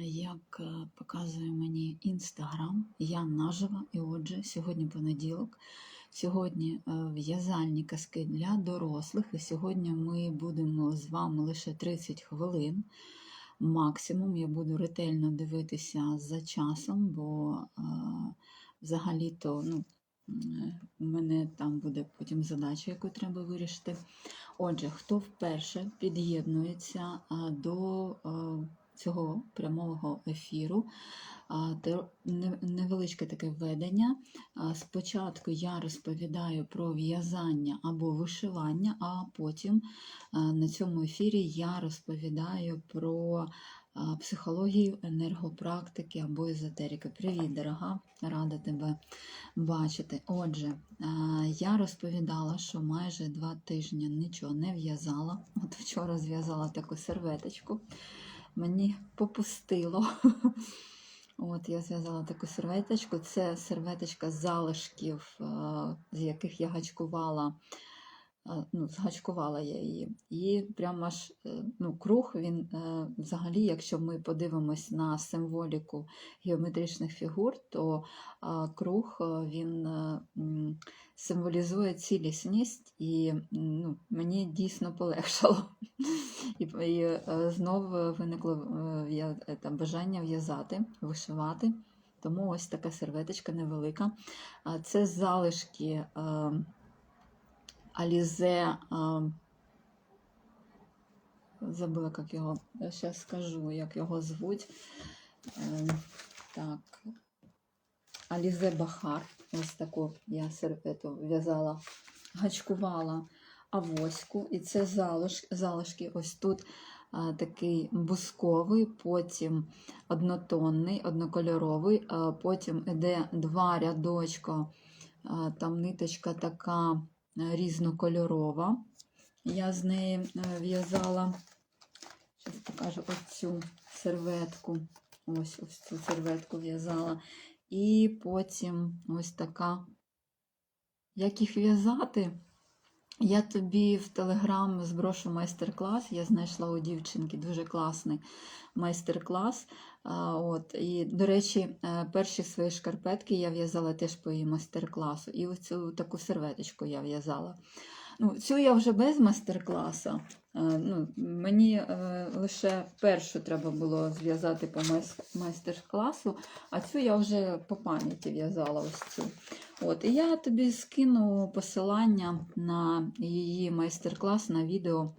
Як е, показує мені Інстаграм, я наживо, і отже, сьогодні понеділок. Сьогодні е, в'язальні казки для дорослих, і сьогодні ми будемо з вами лише 30 хвилин. Максимум я буду ретельно дивитися за часом, бо е, взагалі-то ну, у мене там буде потім задача, яку треба вирішити. Отже, хто вперше під'єднується а, до а, цього прямого ефіру, невеличке таке введення. Спочатку я розповідаю про в'язання або вишивання, а потім на цьому ефірі я розповідаю про психологію, енергопрактики або езотерики. Привіт, дорога! Рада тебе бачити. Отже, я розповідала, що майже два тижні нічого не в'язала. От вчора зв'язала таку серветочку. Мені попустило. От я зв'язала таку серветочку. Це серветочка залишків, з яких я гачкувала. А, Ну, згачкувала я її. І прямо аж е, ну, круг він е, взагалі, якщо ми подивимось на символіку геометричних фігур, то круг е, він е, символізує цілісність, і ну, мені дійсно полегшало. І, і е, знов виникло е, е, там бажання в'язати, вишивати. Тому ось така серветочка невелика. Це залишки е, Алізе. е, Забула, як його. Я Зараз скажу, як його звуть. Е, Так. Алізе Бахар. Ось таку я сервету в'язала, гачкувала авоську. І це залиш, залишки. Ось тут а, такий бусковий, потім однотонний, однокольоровий, а потім іде два рядочка, а, там ниточка така а, різнокольорова. Я з неї е, в'язала, зараз покажу оцю серветку. Ось ось цю серветку в'язала. І потім ось така. Як їх в'язати? Я тобі в Телеграм зброшу майстер-клас. Я знайшла у дівчинки дуже класний майстер-клас. От, і, до речі, е, перші свої шкарпетки я в'язала теж по її майстер-класу. І ось цю таку серветочку я в'язала. Ну, цю я вже без майстер-класу. Е, Ну, мені е, лише першу треба було зв'язати по майс- майстер-класу, а цю я вже по пам'яті в'язала ось цю. От, і я тобі скину посилання на її майстер-клас на відео.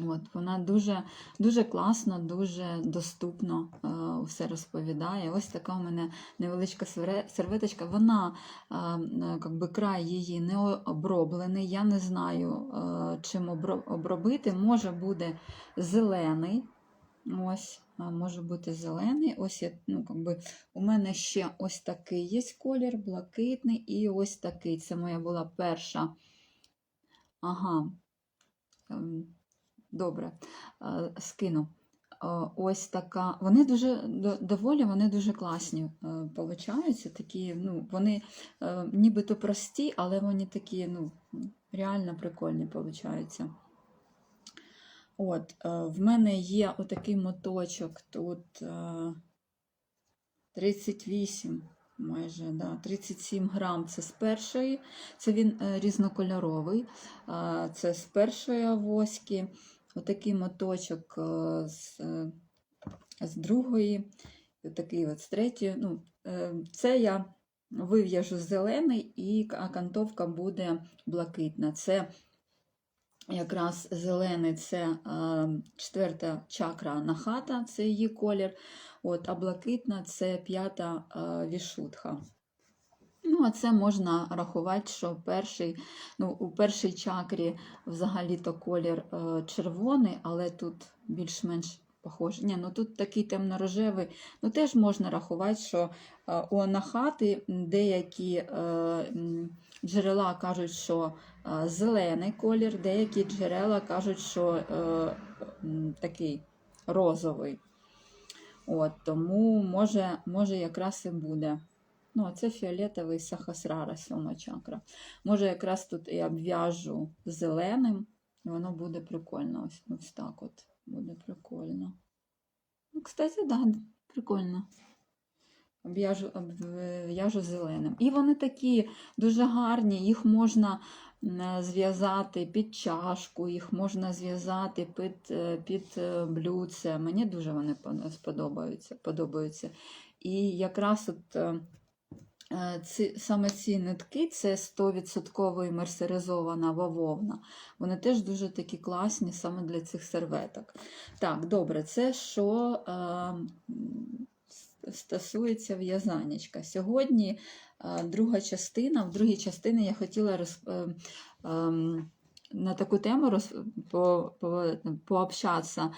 От, вона дуже, дуже класно, дуже доступно е, все розповідає. Ось така у мене невеличка серветочка. Вона, е, е, как би, край її не оброблений. Я не знаю, е, чим обробити. Може буде зелений. Ось, може бути зелений. Ось я, ну, как би, у мене ще ось такий є колір, блакитний, і ось такий. Це моя була перша. Ага. ем, Добре, скину. Ось така. Вони дуже доволі, вони дуже класні е, получаються. Такі, ну, вони е, нібито прості, але вони такі, ну, реально прикольні получаються. От, е, в мене є отакий моточок тут е, 38, майже, да, 37 грам. Це з першої, це він е, різнокольоровий, е, це з першої авоськи. Отакий моточок е, з, е, з другої, отакий от з третьої. Ну, е, це я вив'яжу зелений, і окантовка буде блакитна. Це якраз зелений це четверта чакра нахата, це її колір. От, а блакитна це п'ята вішутха. Ну, а це можна рахувати, що перший, ну, у першій чакрі взагалі-то колір е, червоний, але тут більш-менш похожий. Ні, ну тут такий темно-рожевий. Ну, теж можна рахувати, що е, у анахати деякі е, джерела кажуть, що е, зелений колір, деякі джерела кажуть, що такий розовий. От, тому може, може якраз і буде. Ну, це фіолетовий сахасрара, сьома чакра. Може, якраз тут і обв'яжу зеленим, і воно буде прикольно. Ось, ось так от буде прикольно. Ну, кстати, да, прикольно. Обв'яжу зеленим. І вони такі дуже гарні, їх можна зв'язати під чашку, їх можна зв'язати під, е, під е, блюдце. Мені дуже вони сподобаються. подобаються. І якраз от е, ці, саме ці нитки це 100% мерсеризована вововна. Вони теж дуже такі класні саме для цих серветок. Так, добре, це що е, стосується в'язанечка. Сьогодні е, друга частина. В другій частині я хотіла роз, е, ем, на таку тему роз, по, по, пообщатися,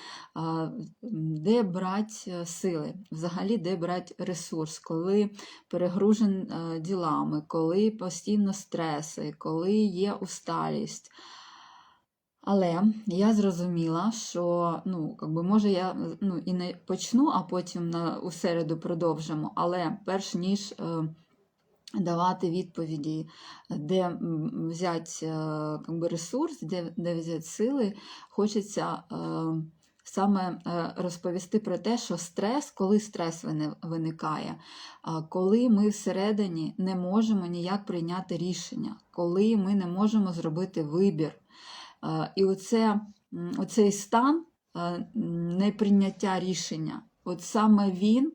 де брати сили, взагалі, де брати ресурс, коли перегружен е, ділами, коли постійно стреси, коли є усталість. Але я зрозуміла, що ну, якби, може я ну, і не почну, а потім на, у середу продовжимо. Але перш ніж е, давати відповіді, де взяти е, ресурс, де, де взяти сили, хочеться е, саме е, розповісти про те, що стрес, коли стрес виникає, коли ми всередині не можемо ніяк прийняти рішення, коли ми не можемо зробити вибір. І оце, оцей стан неприйняття рішення, от саме він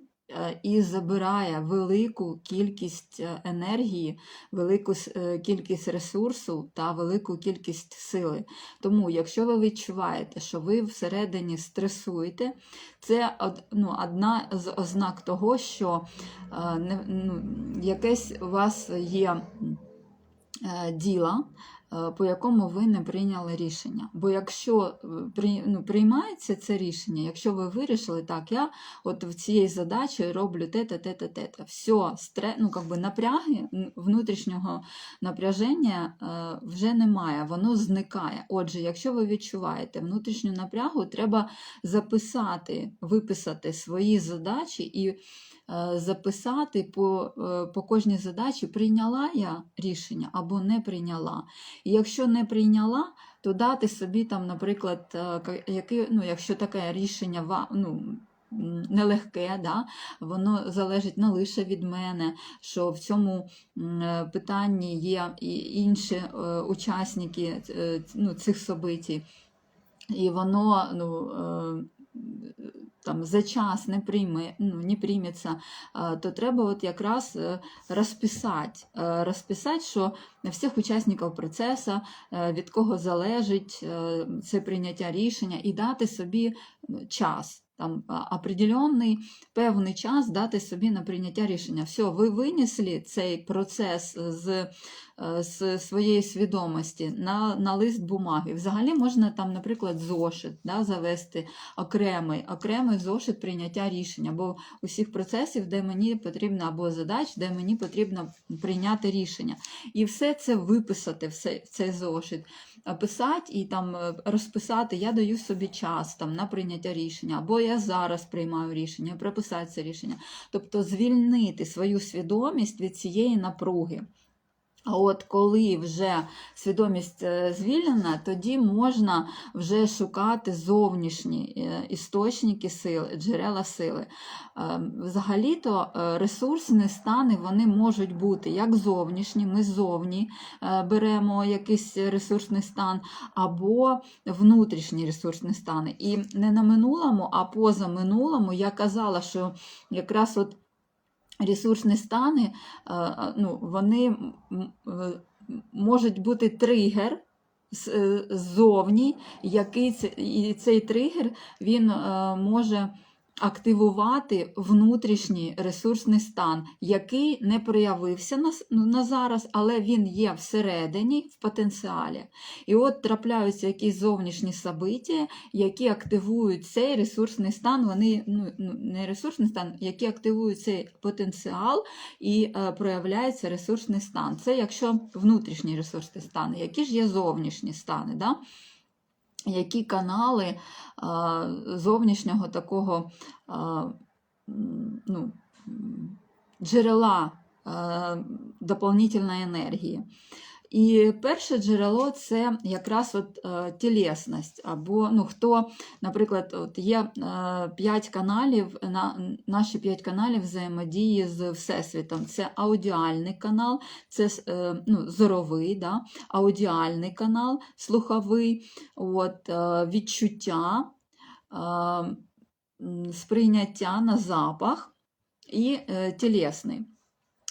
і забирає велику кількість е, енергії, велику е, кількість ресурсу та велику кількість сили. Тому, якщо ви відчуваєте, що ви всередині стресуєте, це ну, одна з ознак того, що е, ну, якесь у вас є е, діло, е, по якому ви не прийняли рішення. Бо якщо е, ну, приймається це рішення, якщо ви вирішили, так, я от в цієї задачі роблю те-те, те-те, те-те, все, стре, ну, как напряги внутрішнього напряження е, вже немає, воно зникає. Отже, якщо ви відчуваєте внутрішню напрягу, треба записати, виписати свої задачі і е, записати по, е, по кожній задачі, прийняла я рішення або не прийняла. І якщо не прийняла, то дати собі там, наприклад, е, ну, якщо таке рішення ну, нелегке, да, воно залежить не лише від мене, що в цьому е, питанні є і інші е, учасники е, ну, цих событій, і воно ну, е, там, за час не прийме, ну, не прийметься, е, то треба от якраз е, розписати, е, розписати, що всіх учасників процесу, е, від кого залежить е, це прийняття рішення, і дати собі ну, час. Там определенний певний час дати собі на прийняття рішення. Все, ви винесли цей процес з, е, з своєї свідомості на, на лист бумаги. Взагалі можна там, наприклад, зошит да, завести окремий, окремий зошит прийняття рішення, або усіх процесів, де мені потрібно, або задач, де мені потрібно прийняти рішення. І все це виписати все, цей зошит, писати і там е, розписати, я даю собі час там, на прийняття рішення, або я зараз приймаю рішення, прописати це рішення. Тобто звільнити свою свідомість від цієї напруги. А от коли вже свідомість е, звільнена, тоді можна вже шукати зовнішні е, істочники сили, джерела сили. Е, Взагалі-то ресурсні стани вони можуть бути як зовнішні, ми ззовні е, беремо якийсь ресурсний стан, або внутрішні ресурсні стани. І не на минулому, а поза минулому я казала, що якраз от ресурсні стани, е, е, ну, вони е, можуть бути тригер ззовні, який і цей тригер він може активувати внутрішній ресурсний стан, який не проявився на, ну, на зараз, але він є всередині в потенціалі. І от трапляються якісь зовнішні собиття, які активують цей ресурсний стан, вони ну, ну, не ресурсний стан, які активують цей потенціал і е, проявляється ресурсний стан. Це якщо внутрішній ресурсний стан, які ж є зовнішні стани. Да? Які канали а, зовнішнього такого а, ну, джерела а, доповнительної енергії. І перше джерело це якраз от е, тілесність. Або ну, хто, наприклад, от є е, 5 каналів, на, наші 5 каналів взаємодії з Всесвітом. Це аудіальний канал, це е, ну, зоровий, да? аудіальний канал, слуховий, от, е, відчуття, е, сприйняття на запах і е, тілесний.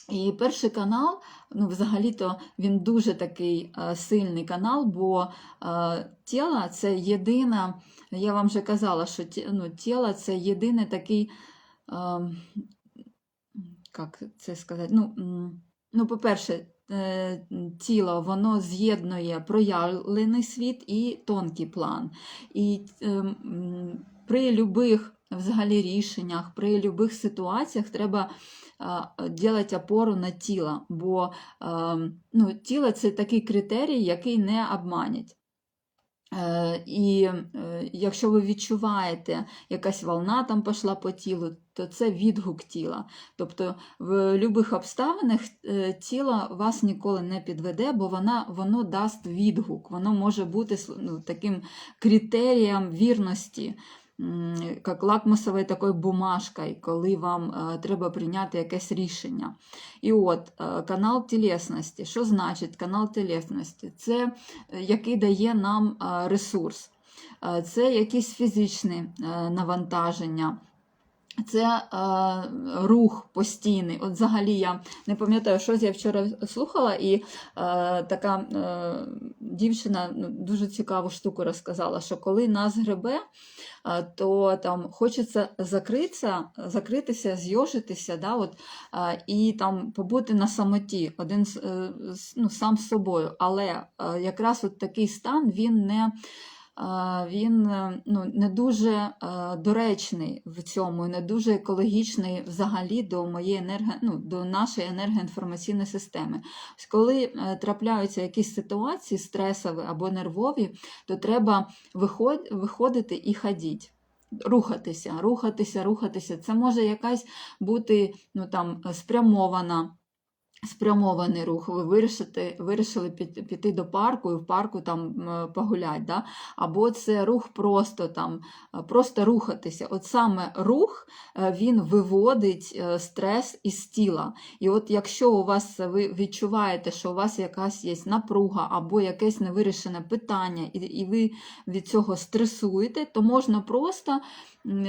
І перший канал, ну, взагалі-то він дуже такий е, сильний канал, бо е, тіло це єдина, я вам вже казала, що ну, тіло це єдиний такий, е, як це сказати, ну, ну по-перше, е, тіло воно з'єднує проявлений світ і тонкий план. І е, при любих взагалі рішеннях, при любих ситуаціях треба робити опору на тіло, бо е, ну, тіло це такий критерій, який не обманять. Е, І е, якщо ви відчуваєте, якась волна там пішла по тілу, то це відгук тіла. Тобто в будь-яких обставинах е, тіло вас ніколи не підведе, бо вона, воно дасть відгук, воно може бути ну, таким критерієм вірності, як лакмусовою такою бумажкою, коли вам е, треба прийняти якесь рішення. І от е, канал тілесності. Що значить канал тілесності? Це е, який дає нам ресурс. Це якісь фізичні навантаження. Це е, рух постійний. От взагалі я не пам'ятаю, що я вчора слухала, і е, така е, дівчина ну, дуже цікаву штуку розказала, що коли нас гребе, е, то там хочеться закритися, закритися, зйожитися, да, от, е, і там побути на самоті, один е, ну, сам з собою. Але е, якраз от такий стан він не. Він е, ну, не дуже е, доречний в цьому, не дуже екологічний взагалі до моєї енерго, ну, до нашої енергоінформаційної системи. Коли е, трапляються якісь ситуації стресові або нервові, то треба виход, виходити і ходити. Рухатися, рухатися, рухатися. Це може якась бути ну, там, спрямована спрямований рух, ви вирішите, вирішили піти, до парку і в парку там м, погулять, да? або це рух просто там, е, просто рухатися. От саме рух е, він виводить е, стрес із тіла. І от якщо у вас ви відчуваєте, що у вас якась є напруга або якесь невирішене питання, і, і ви від цього стресуєте, то можна просто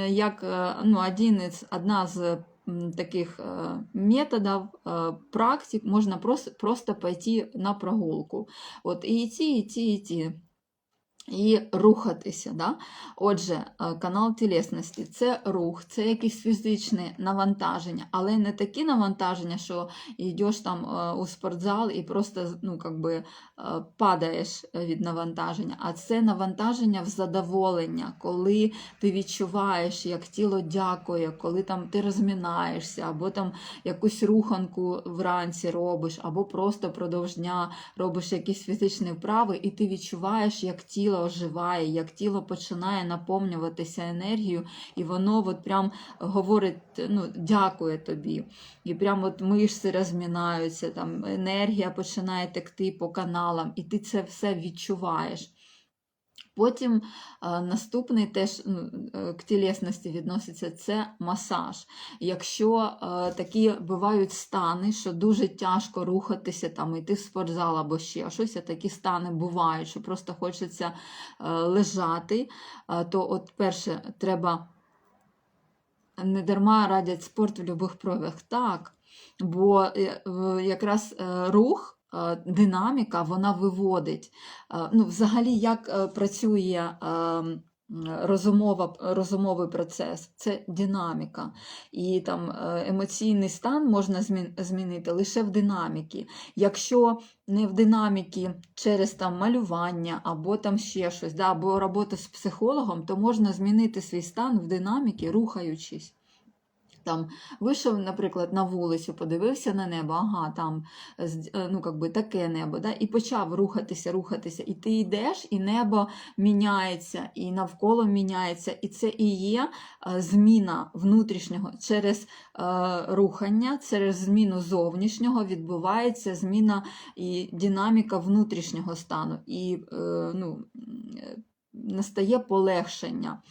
як ну, один одна з таких э, методов, э, практик можно просто, просто пойти на прогулку. От і йти, йти, йти. І рухатися. Да? Отже, е, канал тілесності це рух, це якісь фізичне навантаження, але не такі навантаження, що йдеш там е, у спортзал і просто ну, как би, падаєш від навантаження, а це навантаження в задоволення, коли ти відчуваєш, як тіло дякує, коли там ти розмінаєшся, або там якусь руханку вранці робиш, або просто продовж дня робиш якісь фізичні вправи, і ти відчуваєш, як тіло оживає, як тіло починає наповнюватися енергією, і воно от прям говорить, ну, дякує тобі. І прям от мишці розмінаються, там енергія починає текти по каналам, і ти це все відчуваєш. Потім е, наступний теж ну, е, к тілесності відноситься це масаж. Якщо е, такі бувають стани, що дуже тяжко рухатися, там, йти в спортзал або ще щось, а такі стани бувають, що просто хочеться лежати, то от перше треба не дарма радять спорт в будь-яких проявах. Так, бо якраз рух, динаміка, вона виводить. Е, Ну, взагалі, як е, працює е, розумова, розумовий процес, це динаміка. І там е, емоційний стан можна змінити лише в динаміки. Якщо не в динаміки через там малювання або там ще щось, да, або робота з психологом, то можна змінити свій стан в динаміки, рухаючись. Там вийшов, наприклад, на вулицю, подивився на небо, ага, там е, ну, как би, таке небо, да? і почав рухатися, рухатися. І ти йдеш, і небо міняється, і навколо міняється. І це і є е, зміна внутрішнього через е, рухання, через зміну зовнішнього відбувається зміна і динаміка внутрішнього стану. І е, ну, е, настає полегшення.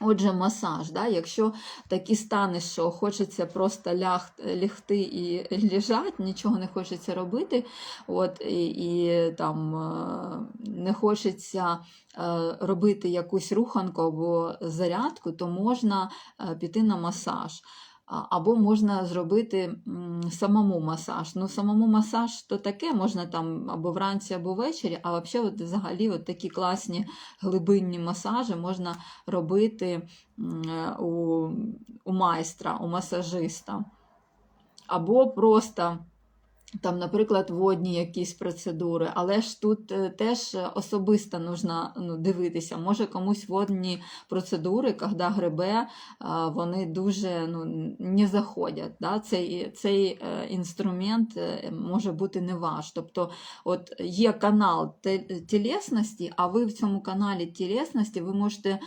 Отже, масаж, да? якщо такі стани, що хочеться просто ляг, лягти і лежати, нічого не хочеться робити, от, і, і там е, не хочеться е, робити якусь руханку або зарядку, то можна е, піти на масаж. Або можна зробити самому масаж. Ну, самому масаж то таке, можна там або вранці, або ввечері, а взагалі, от, взагалі, от такі класні глибинні масажі можна робити у, у майстра, у масажиста. Або просто там, наприклад, водні якісь процедури, але ж тут е, теж особисто нужно ну, дивитися. Може комусь водні процедури, коли грибе, вони дуже ну, не заходять. Да? Цей, цей е, інструмент е, може бути не ваш. Тобто, от є канал тілесності, а ви в цьому каналі тілесності ви можете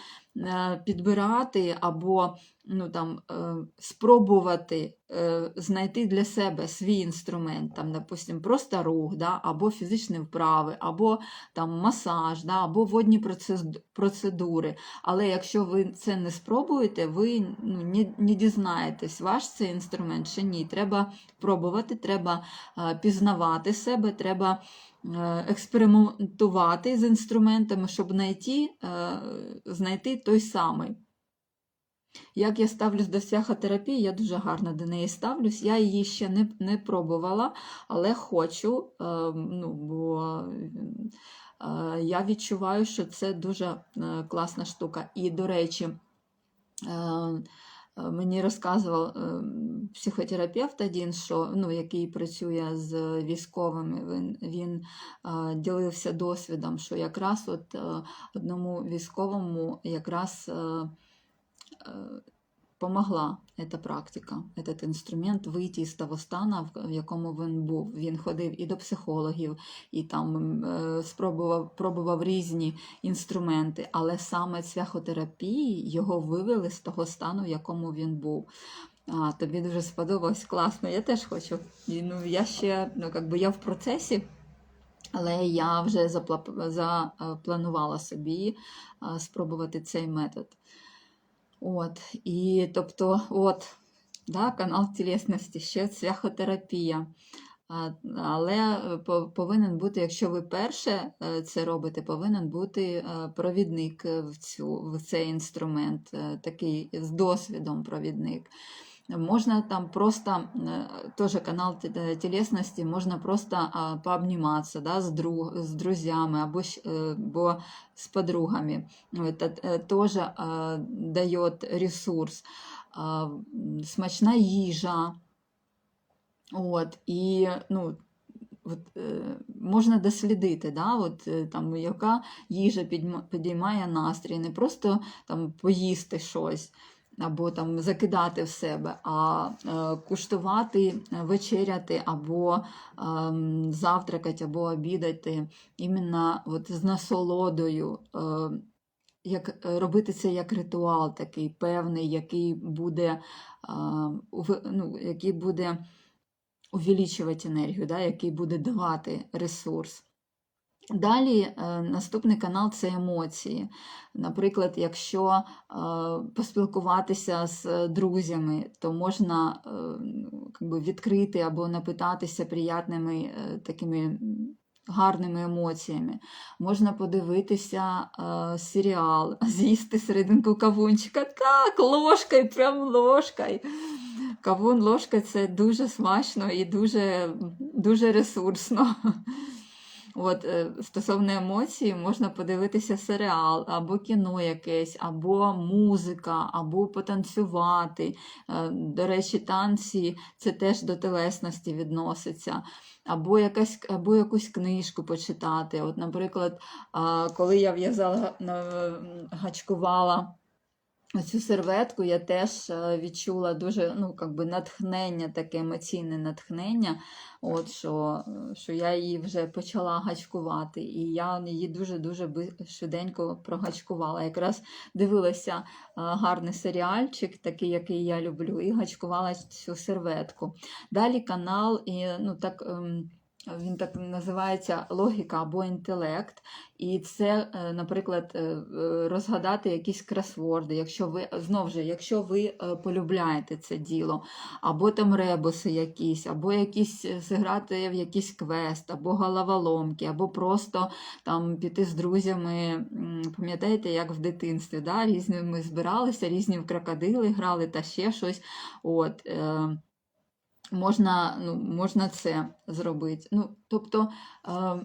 підбирати або ну, там, е, спробувати е, знайти для себе свій інструмент, там, допустим, просто рух, да, або фізичні вправи, або там, масаж, да, або водні процедури. Але якщо ви це не спробуєте, ви ну, не, не дізнаєтесь, ваш це інструмент чи ні. Треба пробувати, треба е, пізнавати себе, треба експериментувати з інструментами, щоб знайти, знайти той самий. Як я ставлюсь до психотерапії, я дуже гарно до неї ставлюсь. Я її ще не, не пробувала, але хочу, е, ну, бо е, я відчуваю, що це дуже е, класна штука. І, до речі, е, Мені розказував е, психотерапевт один, що, ну, який працює з військовими, він, він е, ділився досвідом, що якраз от, е, одному військовому якраз помогла эта практика, этот інструмент вийти з того стану, в якому він був. Він ходив і до психологів, і там е, спробував пробував різні інструменти, але саме цвяхотерапії його вивели з того стану, в якому він був. А, тобі дуже сподобалось, класно. Я теж хочу. І, ну, я ще, ну, как би я в процесі. Але я вже запланувала собі спробувати цей метод. От, і тобто, от, да, канал тілесності, ще цвяхотерапія. Але е, по- повинен бути, якщо ви перше е, це робите, повинен бути е, провідник в, цю, в цей інструмент, такий з досвідом провідник Можна там просто, е, теж канал ті- е, тілесності, можна просто а, пообніматися да, з, друг, з друзями або, щ- е, або з подругами. Это э, тоже э, дает ресурс. А, м, Смачна їжа. От, і ну, от, е, можна дослідити, да, от, е, там, яка їжа підьма- підіймає настрій, не просто там, поїсти щось. Або там закидати в себе, а е, куштувати, е, вечеряти, або ем, завтракати, або обідати іменно от з насолодою, е, як робити це як ритуал такий певний, який буде, ну, який буде увеличувати енергію, да, який буде давати ресурс. Далі е, наступний канал це емоції. Наприклад, якщо е, поспілкуватися з друзями, то можна е, би відкрити або напитатися приятними такими гарними емоціями. Можна подивитися серіал, з'їсти серединку кавунчика. Так, ложкою, прям ложкою. Кавун ложка це дуже смачно і дуже, дуже ресурсно. От, е, стосовно емоцій, можна подивитися серіал, або кіно якесь, або музика, або потанцювати. Е, До речі, танці це теж до телесності відноситься. Або, якась, або якусь книжку почитати. От, наприклад, коли я в'язала, гачкувала Цю серветку я теж е, відчула дуже ну, би натхнення, таке емоційне натхнення, от, що, що я її вже почала гачкувати. І я її дуже-дуже швиденько прогачкувала. Якраз дивилася е, гарний серіальчик, такий, який я люблю, і гачкувала цю серветку. Далі канал, і, ну, так, ем, він так називається логіка або інтелект. І це, е, наприклад, е, е, розгадати якісь кросворди, якщо ви знов же, якщо ви полюбляєте це діло, або там ребуси якісь, або якісь зіграти в якийсь квест, або головоломки, або просто там піти з друзями. Пам'ятаєте, як в дитинстві, да? різні ми збиралися, різні в крокодили грали та ще щось. От, можна, ну, можна це зробити. Ну, тобто, е,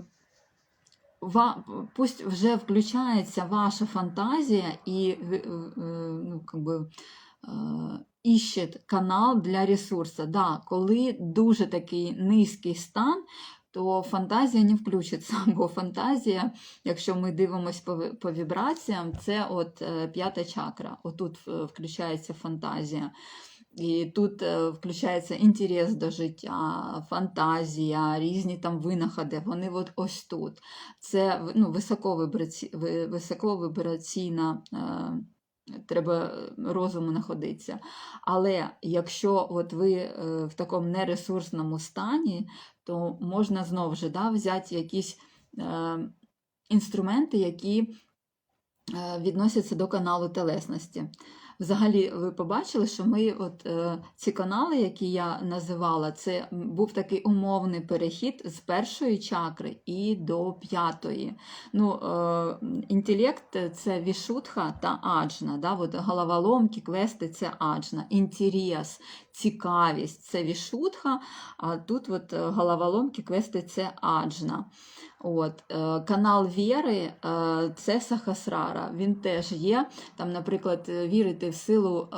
ва, пусть вже включається ваша фантазія і ви, е, ну, как би, е, іщет канал для ресурсу. Да, коли дуже такий низький стан, то фантазія не включиться, бо фантазія, якщо ми дивимося по, по вібраціям, це от е, п'ята чакра. Отут е, включається фантазія. І тут е, включається інтерес до життя, фантазія, різні там винаходи. Вони от ось тут. Це ну, високовибраційна. Е... Треба розуму знаходитися. Але якщо от ви е, в такому нересурсному стані, то можна знову ж да, взяти якісь е, інструменти, які е, відносяться до каналу телесності. Взагалі, ви побачили, що ми от е, ці канали, які я називала, це був такий умовний перехід з першої чакри і до п'ятої. Ну, е, інтелект це вішутха та аджна. Да? От головоломки, квести це аджна. Інтерес, цікавість це вішутха, а тут от е, головоломки, квести це аджна. От, е, канал віри е, це Сахасрара. Він теж є. Там, наприклад, е, вірити в силу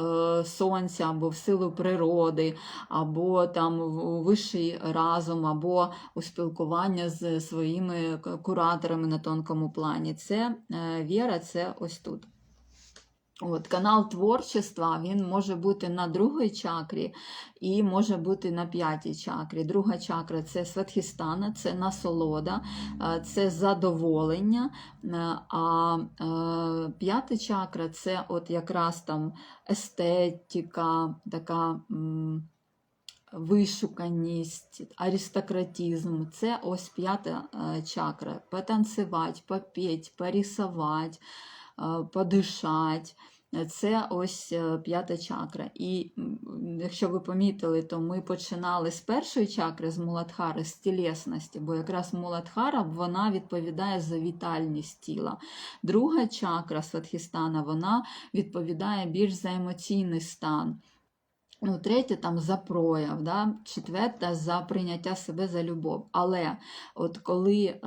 сонця, або в силу природи, або там в вищий разум, або у спілкування з своїми кураторами на тонкому плані. Це віра, це ось тут. От, канал творчества він може бути на другій чакрі і може бути на п'ятій чакрі. Друга чакра це сватхістана, це насолода, е, це задоволення. е, А е, п'ята чакра це от якраз там естетика, така. Вишуканість, аристократизм це ось п'ята чакра. Потанцювати, попеть, порисувати, подишати. Це ось е, п'ята чакра. І якщо ви помітили, то ми починали з першої чакри, з Муладхари, з тілесності, бо якраз Муладхара вона відповідає за вітальність тіла. Друга чакра Сватхістана вона відповідає більш за емоційний стан. Ну, третя там за прояв, да? четверта за прийняття себе за любов. Але от коли е,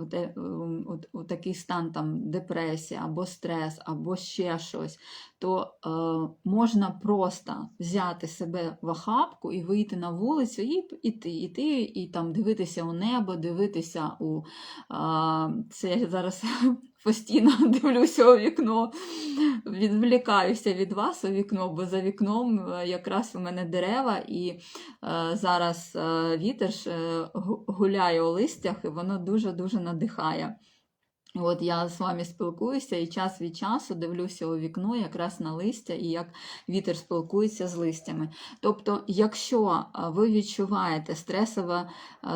от, е, от, от такий стан там депресія або стрес, або ще щось, то е, можна просто взяти себе в охапку і вийти на вулицю і іти, іти, і там дивитися у небо, дивитися у а, це я зараз постійно дивлюся у вікно, відвлікаюся від вас у вікно, бо за вікном е, якраз у мене дерева, і е, зараз е, вітер е, гуляє у листях, і воно дуже-дуже надихає. От я з вами спілкуюся і час від часу дивлюся у вікно якраз на листя і як вітер спілкується з листями. Тобто, якщо ви відчуваєте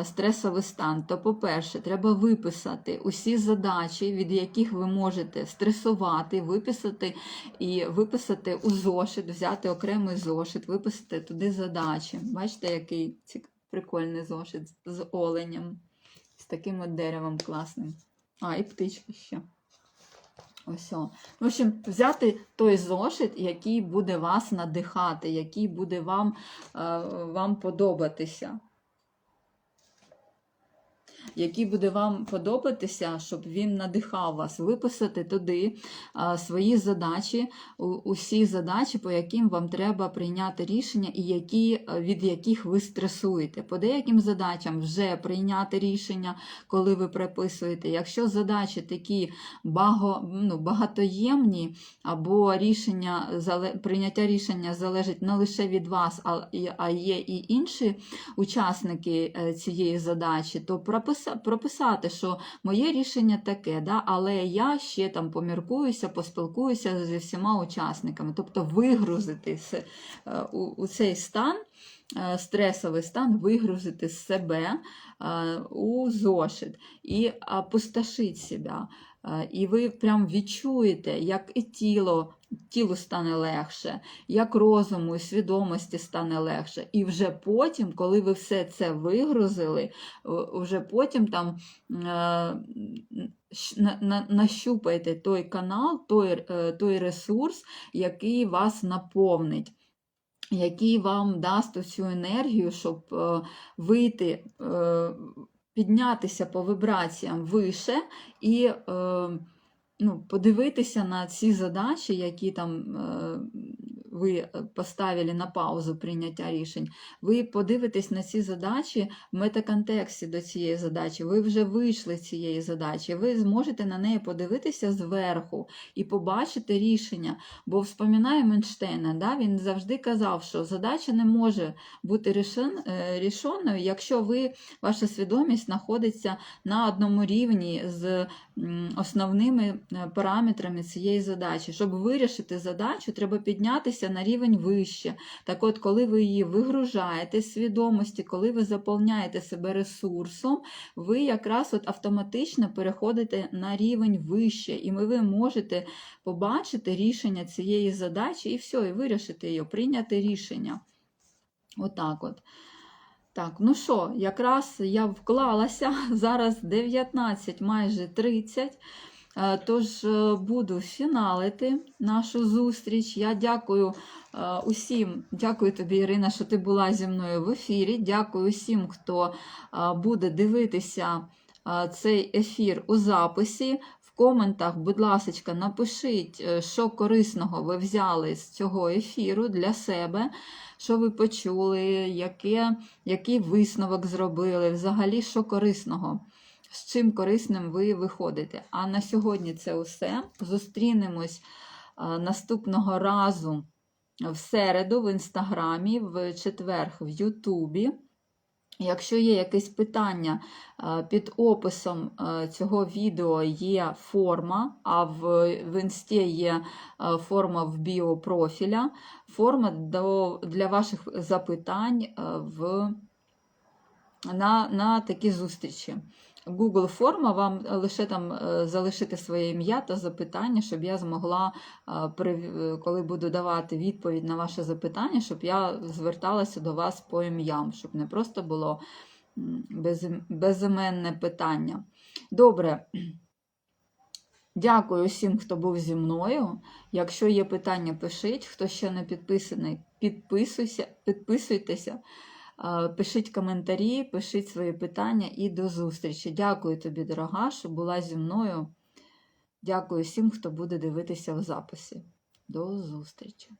стресовий стан, то, по-перше, треба виписати усі задачі, від яких ви можете стресувати, виписати і виписати у зошит, взяти окремий зошит, виписати туди задачі. Бачите, який прикольний зошит з оленем, з таким от деревом класним. А, і птичка ще. Ось. В общем, взяти той зошит, який буде вас надихати, який буде вам, е, вам подобатися. Який буде вам подобатися, щоб він надихав вас, виписати туди свої задачі, усі задачі, по яким вам треба прийняти рішення, і які, е, від яких ви стресуєте. По деяким задачам вже прийняти рішення, коли ви приписуєте. Якщо задачі такі баго, ну, багатоємні, або рішення, прийняття рішення залежить не лише від вас, а, є і інші учасники е, цієї задачі, то прописа, прописати, що моє рішення таке, да, але я ще там поміркуюся, поспілкуюся зі всіма учасниками, тобто вигрузити е, у, у цей стан. е, Стресовий стан вигрузити з себе е, у зошит і опустошить себе. І ви прям відчуєте, як і тіло, тілу стане легше, як розуму і свідомості стане легше. І вже потім, коли ви все це вигрузили, вже потім там е, щ- на- на- нащупаєте той канал, той, е, той ресурс, який вас наповнить. Який вам дасть цю енергію, щоб е, вийти, піднятися по вибраціям вище і ну, подивитися на ці задачі, які там е, ви поставили на паузу прийняття рішень. Ви подивитесь на ці задачі в метаконтексті до цієї задачі. Ви вже вийшли з цієї задачі. Ви зможете на неї подивитися зверху і побачити рішення. Бо вспоминаємо Ейнштейна, да, він завжди казав, що задача не може бути рішен, е, рішеною, якщо ви, ваша свідомість знаходиться на одному рівні з основними е, параметрами цієї задачі. Щоб вирішити задачу, треба піднятися на рівень вище. Так от, коли ви її вигружаєте з свідомості, коли ви заповняєте себе ресурсом, ви якраз от автоматично переходите на рівень вище, і ви можете побачити рішення цієї задачі і все, і вирішити її, прийняти рішення. Отак от. Так, ну що, якраз я вклалася, зараз 19, майже 30. Е, Тож е, буду фіналити нашу зустріч. Я дякую е, усім, дякую тобі, Ірина, що ти була зі мною в ефірі. Дякую усім, хто буде дивитися цей ефір у записі. В коментах, будь ласка, напишіть, що корисного ви взяли з цього ефіру для себе, що ви почули, яке, який висновок зробили, взагалі, що корисного з чим корисним ви виходите. А на сьогодні це усе. Зустрінемось наступного разу в середу в інстаграмі, в четвер в Ютубі. Якщо є якесь питання, під описом цього відео є форма, а в, в інсті є форма в біопрофіля, форма до, для ваших запитань в, на, на такі зустрічі. Google форма, вам лише там е, залишити своє ім'я та запитання, щоб я змогла, е, е, коли буду давати відповідь на ваше запитання, щоб я зверталася до вас по ім'ям, щоб не просто було безіменне питання. Добре. Дякую всім, хто був зі мною. Якщо є питання, пишіть. Хто ще не підписаний, підписуйся, підписуйтеся. Е, Пишіть коментарі, пишіть свої питання і до зустрічі. Дякую тобі, дорога, що була зі мною. Дякую всім, хто буде дивитися в записі. До зустрічі!